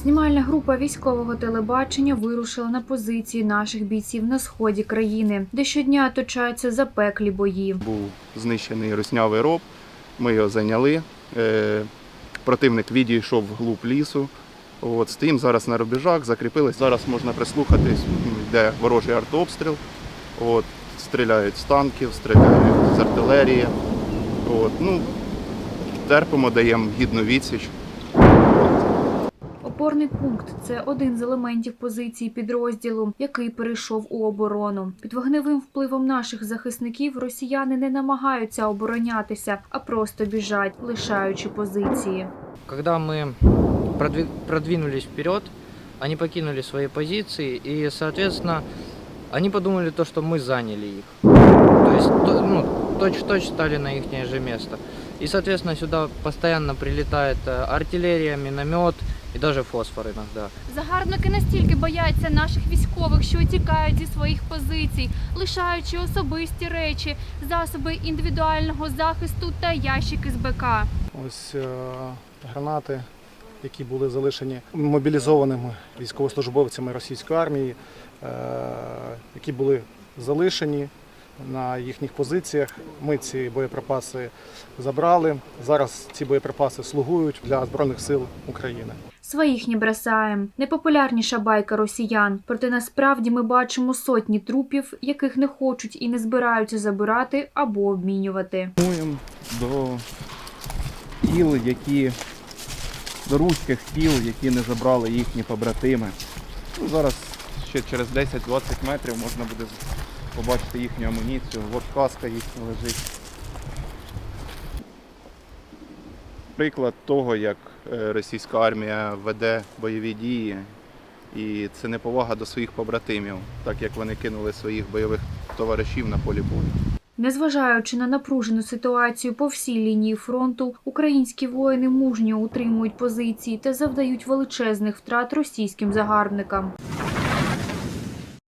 Знімальна група військового телебачення вирушила на позиції наших бійців на сході країни, де щодня точаються запеклі бої. Був знищений руснявий роб, ми його зайняли. Е, Противник відійшов вглуб лісу. От, стоїмо зараз на рубежах, закріпились. Зараз можна прислухатись, м, йде ворожий артобстріл. От, стріляють з танків, стріляють з артилерії. От, ну, терпимо, даємо гідну відсіч. Опорний пункт це один з елементів позиції підрозділу, який перейшов у оборону. Під вогневим впливом наших захисників росіяни не намагаються оборонятися, а просто біжать, лишаючи позиції. Когда мы продви- продвинулись вперед, они покинули свои позиции и, соответственно, они подумали то, что мы заняли их. То есть, то- ну, точь-в-точь стали на их же место. И, соответственно, сюда постоянно прилетает э, артиллерия, миномет и даже фосфор иногда. Загарбники настільки бояться наших військових, що тікають зі своїх позицій, лишаючи особисті речі, засоби індивідуального захисту та ящики з БК. Ось е, гранати, які були залишені мобілізованими військовослужбовцями російської армії, е, які були залишені на їхніх позиціях. Ми ці боєприпаси забрали. Зараз ці боєприпаси слугують для Збройних сил України. Своїх не бросаєм. Найпопулярніша байка росіян. Проте насправді ми бачимо сотні трупів, яких не хочуть і не збираються забирати або обмінювати. Прямуємо до тіл, які до руських тіл, які не забрали їхні побратими. Ну, зараз ще через 10-20 метрів можна буде побачити їхню амуніцію. От каска їхня лежить. Приклад того, як е, російська армія веде бойові дії, і це неповага до своїх побратимів, так як вони кинули своїх бойових товаришів на полі бою. Незважаючи на напружену ситуацію по всій лінії фронту, українські воїни мужньо утримують позиції та завдають величезних втрат російським загарбникам.